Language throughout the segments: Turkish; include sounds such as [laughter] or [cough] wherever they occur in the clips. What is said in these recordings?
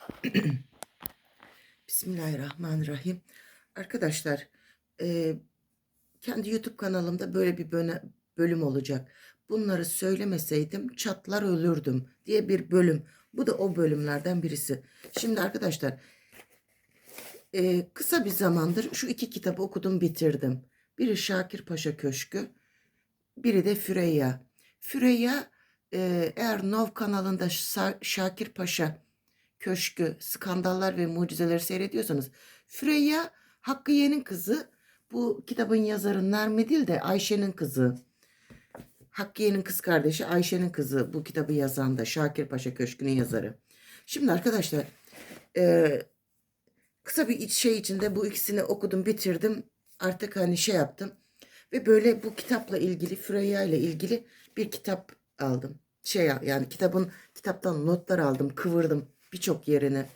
[clears throat] Bismillahirrahmanirrahim. Arkadaşlar, e, kendi YouTube kanalımda böyle bir bölüm olacak. Bunları söylemeseydim çatlar ölürdüm diye bir bölüm. Bu da o bölümlerden birisi. Şimdi arkadaşlar, e, kısa bir zamandır şu iki kitabı okudum bitirdim. Biri Şakir Paşa Köşkü, biri de Füreyya. Füreyya e, eğer Nov kanalında Şa- Şakir Paşa Köşkü, Skandallar ve Mucizeleri seyrediyorsanız Füreyya Hakkı Ye'nin kızı. Bu kitabın yazarı Nermi değil de Ayşe'nin kızı. Hakkı Ye'nin kız kardeşi Ayşe'nin kızı bu kitabı yazan da Şakir Paşa Köşkü'nün yazarı. Şimdi arkadaşlar e, kısa bir şey içinde bu ikisini okudum bitirdim. Artık hani şey yaptım. Ve böyle bu kitapla ilgili Füreyya ile ilgili bir kitap aldım. Şey yani kitabın kitaptan notlar aldım, kıvırdım birçok yerini.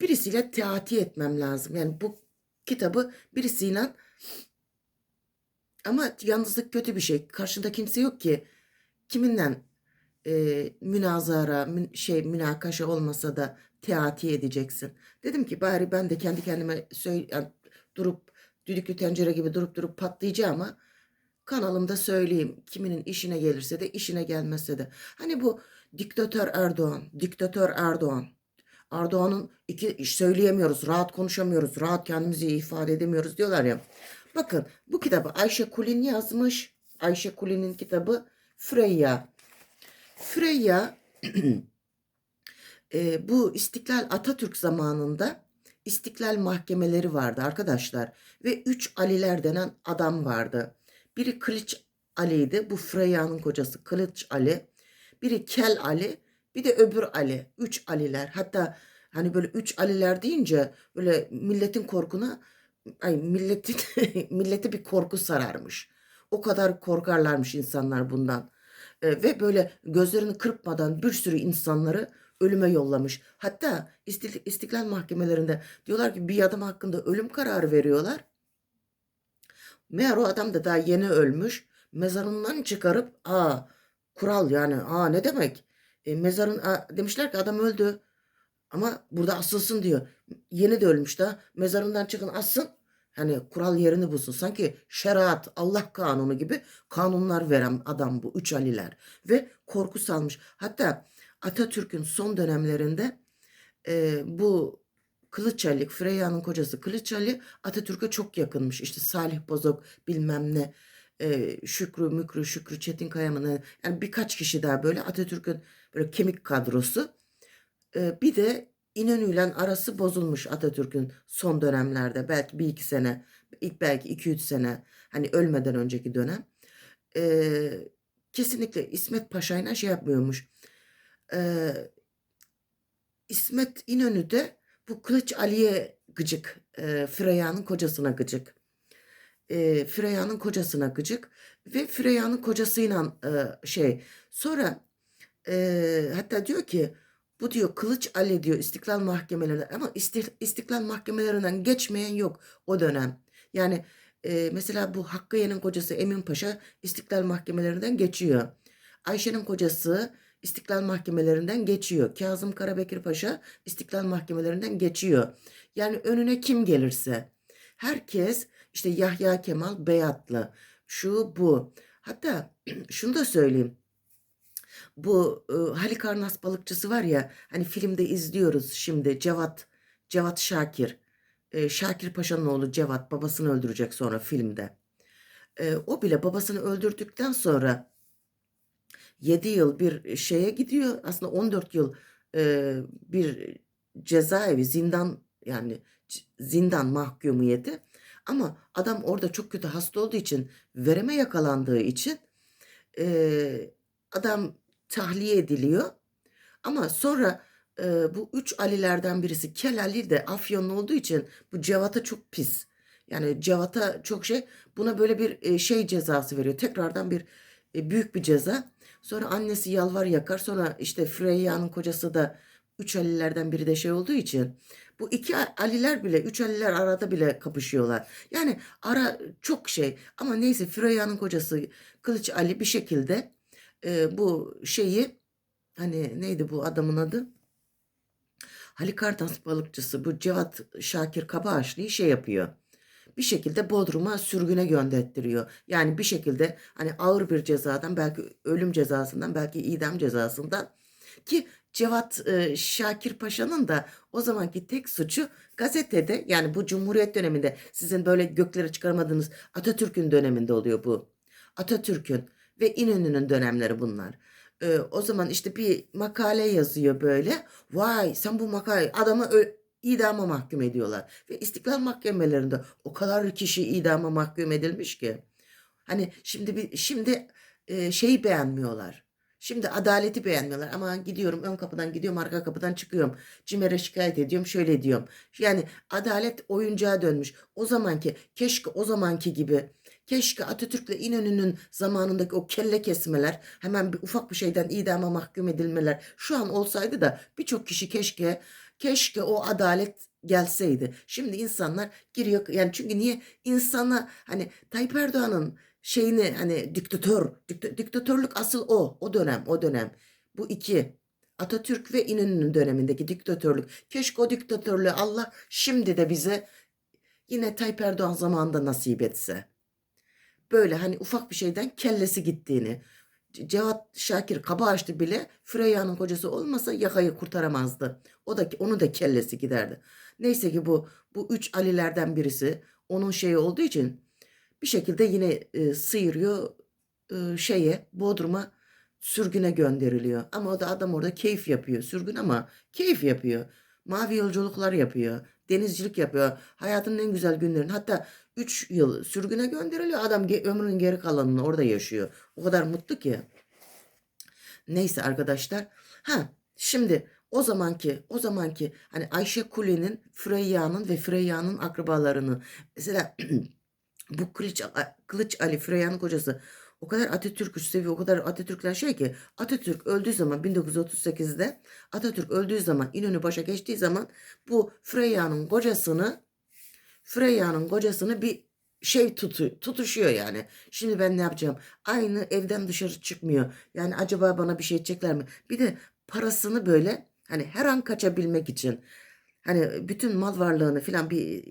Birisiyle teati etmem lazım. Yani bu kitabı birisiyle ama yalnızlık kötü bir şey. Karşında kimse yok ki. Kiminle e, münazara, mün- şey münakaşa olmasa da teati edeceksin. Dedim ki bari ben de kendi kendime söyle, yani durup düdüklü tencere gibi durup durup patlayacağım ama kanalımda söyleyeyim. Kiminin işine gelirse de işine gelmezse de. Hani bu diktatör Erdoğan, diktatör Erdoğan. Erdoğan'ın iki söyleyemiyoruz, rahat konuşamıyoruz, rahat kendimizi ifade edemiyoruz diyorlar ya. Bakın bu kitabı Ayşe Kulin yazmış. Ayşe Kulin'in kitabı Freyya. Freyya [clears throat] e, bu İstiklal Atatürk zamanında İstiklal mahkemeleri vardı arkadaşlar. Ve üç Aliler denen adam vardı. Biri Kılıç Ali'ydi. Bu Freyya'nın kocası Kılıç Ali. Biri Kel Ali. Bir de öbür Ali. Üç Aliler. Hatta hani böyle üç Aliler deyince böyle milletin korkuna ay milletin milleti [laughs] bir korku sararmış. O kadar korkarlarmış insanlar bundan. E, ve böyle gözlerini kırpmadan bir sürü insanları ölüme yollamış. Hatta istiklal mahkemelerinde diyorlar ki bir adam hakkında ölüm kararı veriyorlar. Meğer o adam da daha yeni ölmüş. Mezarından çıkarıp aa kural yani aa ne demek? E, mezarın aa, demişler ki adam öldü. Ama burada asılsın diyor. Yeni de ölmüş daha. Mezarından çıkın assın. Hani kural yerini bulsun. Sanki şeriat, Allah kanunu gibi kanunlar veren adam bu. Üç Aliler. Ve korku salmış. Hatta Atatürk'ün son dönemlerinde e, bu Kılıç Ali, Freyya'nın kocası Kılıç Ali Atatürk'e çok yakınmış. İşte Salih Bozok bilmem ne. E, Şükrü Mükrü, Şükrü Çetinkaya mı ne? Yani birkaç kişi daha böyle Atatürk'ün böyle kemik kadrosu. Ee, bir de İnönü'yle arası bozulmuş Atatürk'ün son dönemlerde. Belki bir iki sene, ilk belki iki üç sene hani ölmeden önceki dönem. Ee, kesinlikle İsmet Paşa'yla şey yapmıyormuş. Ee, İsmet İnönü de bu Kılıç Ali'ye gıcık. E, Freyya'nın kocasına gıcık. E, Freyya'nın kocasına gıcık. Ve Freyya'nın kocasıyla e, şey. Sonra e, hatta diyor ki bu diyor Kılıç Ali diyor İstiklal mahkemelerinde ama isti- İstiklal mahkemelerinden geçmeyen yok o dönem. Yani e, mesela bu Hakkı'nın kocası Emin Paşa İstiklal mahkemelerinden geçiyor. Ayşe'nin kocası İstiklal mahkemelerinden geçiyor. Kazım Karabekir Paşa İstiklal mahkemelerinden geçiyor. Yani önüne kim gelirse. Herkes işte Yahya Kemal Beyatlı şu bu. Hatta [clears throat] şunu da söyleyeyim. Bu e, Halikarnas balıkçısı var ya hani filmde izliyoruz şimdi Cevat Cevat Şakir. E, Şakir Paşa'nın oğlu Cevat babasını öldürecek sonra filmde. E, o bile babasını öldürdükten sonra 7 yıl bir şeye gidiyor. Aslında 14 yıl e, bir cezaevi, zindan yani zindan mahkumiyeti. Ama adam orada çok kötü hasta olduğu için, vereme yakalandığı için e, adam tahliye ediliyor. Ama sonra e, bu üç Alilerden birisi Kel Ali de Afyonlu olduğu için bu Cevat'a çok pis. Yani Cevat'a çok şey buna böyle bir e, şey cezası veriyor. Tekrardan bir e, büyük bir ceza. Sonra annesi yalvar yakar. Sonra işte Freyya'nın kocası da üç Alilerden biri de şey olduğu için bu iki Aliler bile, üç Aliler arada bile kapışıyorlar. Yani ara çok şey ama neyse Freyya'nın kocası Kılıç Ali bir şekilde e, bu şeyi hani neydi bu adamın adı? Halikarnas balıkçısı bu Cevat Şakir Kabaağaçlı'yı şey yapıyor. Bir şekilde Bodrum'a sürgüne gönderttiriyor. Yani bir şekilde hani ağır bir cezadan belki ölüm cezasından belki idam cezasından ki Cevat e, Şakir Paşa'nın da o zamanki tek suçu gazetede yani bu Cumhuriyet döneminde sizin böyle göklere çıkarmadığınız Atatürk'ün döneminde oluyor bu. Atatürk'ün ve İnönü'nün dönemleri bunlar. Ee, o zaman işte bir makale yazıyor böyle. Vay sen bu makale adamı idama mahkum ediyorlar. Ve istiklal mahkemelerinde o kadar kişi idama mahkum edilmiş ki. Hani şimdi bir şimdi e, şeyi beğenmiyorlar. Şimdi adaleti beğenmiyorlar. Ama gidiyorum ön kapıdan gidiyorum arka kapıdan çıkıyorum. Cimer'e şikayet ediyorum şöyle diyorum. Yani adalet oyuncağa dönmüş. O zamanki keşke o zamanki gibi keşke Atatürk'le İnönü'nün zamanındaki o kelle kesmeler hemen bir ufak bir şeyden idama mahkum edilmeler şu an olsaydı da birçok kişi keşke keşke o adalet gelseydi. Şimdi insanlar giriyor yani çünkü niye insana hani Tayyip Erdoğan'ın şeyini hani diktatör dikta- diktatörlük asıl o o dönem o dönem bu iki Atatürk ve İnönü'nün dönemindeki diktatörlük keşke o diktatörlüğü Allah şimdi de bize yine Tayyip Erdoğan zamanında nasip etse böyle hani ufak bir şeyden kellesi gittiğini Ce- Cevat Şakir Kabaağaçlı bile Süreyya'nın kocası olmasa yakayı kurtaramazdı. O da onu da kellesi giderdi. Neyse ki bu bu üç Alilerden birisi onun şeyi olduğu için bir şekilde yine e, sıyırıyor e, şeye Bodrum'a sürgüne gönderiliyor. Ama o da adam orada keyif yapıyor. Sürgün ama keyif yapıyor. Mavi yolculuklar yapıyor. Denizcilik yapıyor. Hayatının en güzel günlerini hatta 3 yıl sürgüne gönderiliyor. Adam ge- ömrünün geri kalanını orada yaşıyor. O kadar mutlu ki. Neyse arkadaşlar. Ha şimdi o zamanki o zamanki hani Ayşe Kule'nin Freyya'nın ve Freyya'nın akrabalarını mesela [clears throat] bu Kılıç, Kılıç Ali Freyya'nın kocası o kadar Atatürk'ü seviyor, o kadar Atatürkler şey ki Atatürk öldüğü zaman 1938'de Atatürk öldüğü zaman İnönü başa geçtiği zaman bu Freyya'nın kocasını Freyya'nın kocasını bir şey tutu, tutuşuyor yani. Şimdi ben ne yapacağım? Aynı evden dışarı çıkmıyor. Yani acaba bana bir şey edecekler mi? Bir de parasını böyle hani her an kaçabilmek için hani bütün mal varlığını filan bir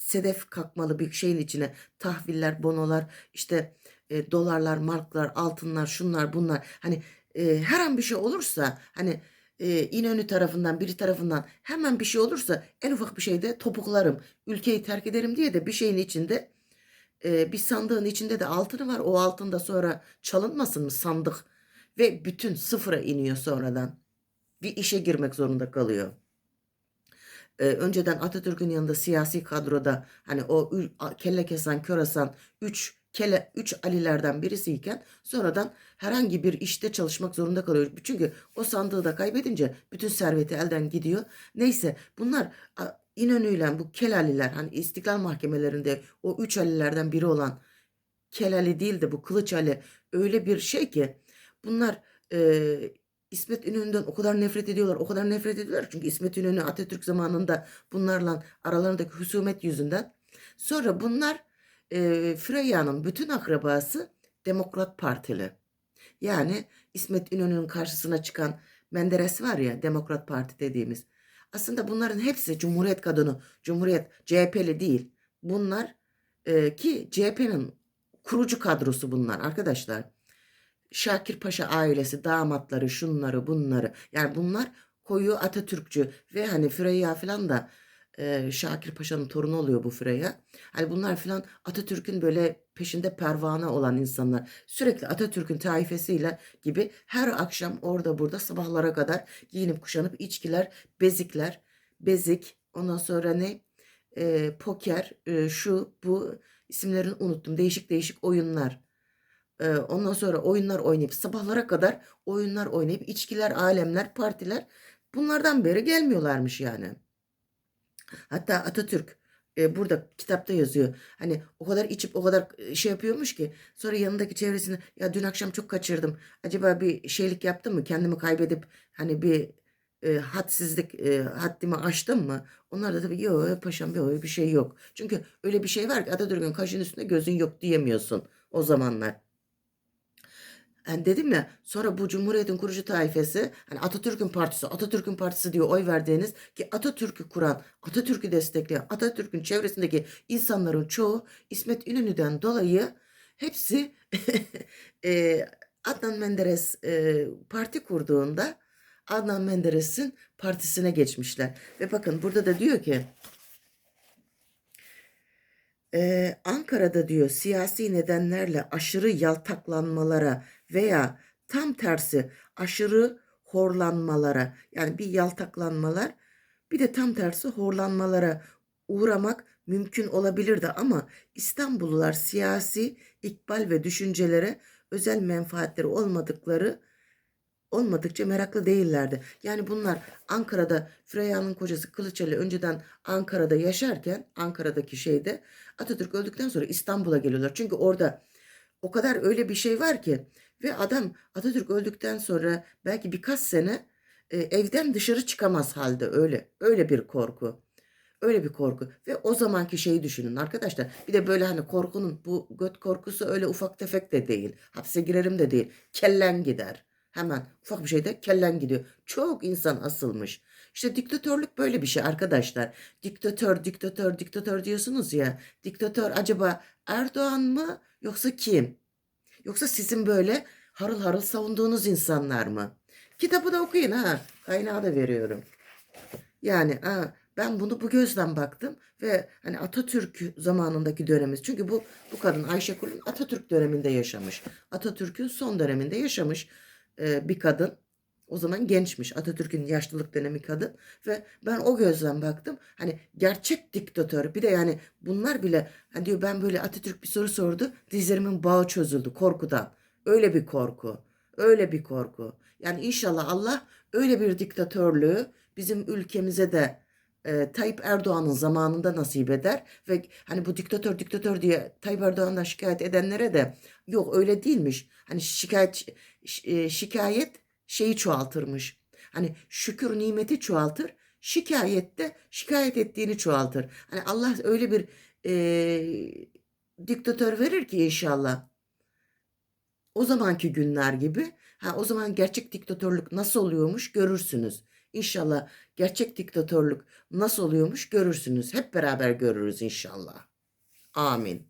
sedef kalkmalı bir şeyin içine tahviller, bonolar, işte e, dolarlar, marklar, altınlar, şunlar, bunlar. Hani e, her an bir şey olursa hani e, İnönü tarafından, biri tarafından hemen bir şey olursa en ufak bir şeyde topuklarım, ülkeyi terk ederim diye de bir şeyin içinde e, bir sandığın içinde de altını var. O altın da sonra çalınmasın mı sandık ve bütün sıfıra iniyor sonradan. Bir işe girmek zorunda kalıyor e, önceden Atatürk'ün yanında siyasi kadroda hani o kelle kesen kör Hasan 3 kele 3 Alilerden birisiyken sonradan herhangi bir işte çalışmak zorunda kalıyor. Çünkü o sandığı da kaybedince bütün serveti elden gidiyor. Neyse bunlar İnönü'yle bu kel Aliler hani İstiklal mahkemelerinde o 3 Alilerden biri olan Kel Ali değil de bu Kılıç Ali öyle bir şey ki bunlar e, İsmet İnönü'nden o kadar nefret ediyorlar, o kadar nefret ediyorlar. Çünkü İsmet İnönü Atatürk zamanında bunlarla aralarındaki husumet yüzünden. Sonra bunlar e, Freyya'nın bütün akrabası Demokrat Partili. Yani İsmet İnönü'nün karşısına çıkan Menderes var ya Demokrat Parti dediğimiz. Aslında bunların hepsi Cumhuriyet kadını, Cumhuriyet CHP'li değil. Bunlar e, ki CHP'nin kurucu kadrosu bunlar arkadaşlar. Şakir Paşa ailesi, damatları, şunları, bunları. Yani bunlar koyu Atatürkçü ve hani Füreyya falan da e, Şakir Paşa'nın torunu oluyor bu Füreyya. Hani bunlar falan Atatürk'ün böyle peşinde pervane olan insanlar. Sürekli Atatürk'ün taifesiyle gibi her akşam orada burada sabahlara kadar giyinip kuşanıp içkiler, bezikler, bezik, ondan sonra ne? E, poker, e, şu, bu isimlerini unuttum. Değişik değişik oyunlar. Ondan sonra oyunlar oynayıp sabahlara kadar oyunlar oynayıp içkiler, alemler, partiler bunlardan beri gelmiyorlarmış yani. Hatta Atatürk e, burada kitapta yazıyor. Hani o kadar içip o kadar şey yapıyormuş ki sonra yanındaki çevresine ya dün akşam çok kaçırdım. Acaba bir şeylik yaptım mı? Kendimi kaybedip hani bir e, hadsizlik e, haddimi aştım mı? Onlar da tabii yok paşam yok bir şey yok. Çünkü öyle bir şey var ki Atatürk'ün kaşın üstünde gözün yok diyemiyorsun o zamanlar. Hani dedim ya sonra bu Cumhuriyet'in kurucu taifesi hani Atatürk'ün partisi Atatürk'ün partisi diye oy verdiğiniz ki Atatürk'ü kuran Atatürk'ü destekleyen Atatürk'ün çevresindeki insanların çoğu İsmet İnönü'den dolayı hepsi [laughs] e, Adnan Menderes e, parti kurduğunda Adnan Menderes'in partisine geçmişler. Ve bakın burada da diyor ki ee, Ankara'da diyor siyasi nedenlerle aşırı yaltaklanmalara veya tam tersi aşırı horlanmalara yani bir yaltaklanmalar bir de tam tersi horlanmalara uğramak mümkün olabilirdi ama İstanbullular siyasi ikbal ve düşüncelere özel menfaatleri olmadıkları olmadıkça meraklı değillerdi. Yani bunlar Ankara'da Freyya'nın kocası Kılıçeli önceden Ankara'da yaşarken Ankara'daki şeyde Atatürk öldükten sonra İstanbul'a geliyorlar. Çünkü orada o kadar öyle bir şey var ki ve adam Atatürk öldükten sonra belki birkaç sene e, evden dışarı çıkamaz halde öyle öyle bir korku. Öyle bir korku ve o zamanki şeyi düşünün arkadaşlar. Bir de böyle hani korkunun bu göt korkusu öyle ufak tefek de değil. Hapse girerim de değil. Kellen gider. Hemen ufak bir şeyde kellen gidiyor. Çok insan asılmış. İşte diktatörlük böyle bir şey arkadaşlar. Diktatör, diktatör, diktatör diyorsunuz ya. Diktatör acaba Erdoğan mı yoksa kim? Yoksa sizin böyle harıl harıl savunduğunuz insanlar mı? Kitabı da okuyun ha. Kaynağı da veriyorum. Yani ha, ben bunu bu gözden baktım ve hani Atatürk zamanındaki dönemiz. Çünkü bu bu kadın Ayşe Kulun Atatürk döneminde yaşamış. Atatürk'ün son döneminde yaşamış e, bir kadın. O zaman gençmiş. Atatürk'ün yaşlılık dönemi kadın ve ben o gözden baktım. Hani gerçek diktatör. Bir de yani bunlar bile hani diyor ben böyle Atatürk bir soru sordu. Dizlerimin bağı çözüldü korkudan. Öyle bir korku. Öyle bir korku. Yani inşallah Allah öyle bir diktatörlüğü bizim ülkemize de e, Tayyip Erdoğan'ın zamanında nasip eder ve hani bu diktatör diktatör diye Tayyip Erdoğan'dan şikayet edenlere de yok öyle değilmiş. Hani şikayet e, şikayet şeyi çoğaltırmış. Hani şükür nimeti çoğaltır. Şikayette şikayet ettiğini çoğaltır. Hani Allah öyle bir e, diktatör verir ki inşallah. O zamanki günler gibi. Ha, o zaman gerçek diktatörlük nasıl oluyormuş görürsünüz. İnşallah gerçek diktatörlük nasıl oluyormuş görürsünüz. Hep beraber görürüz inşallah. Amin.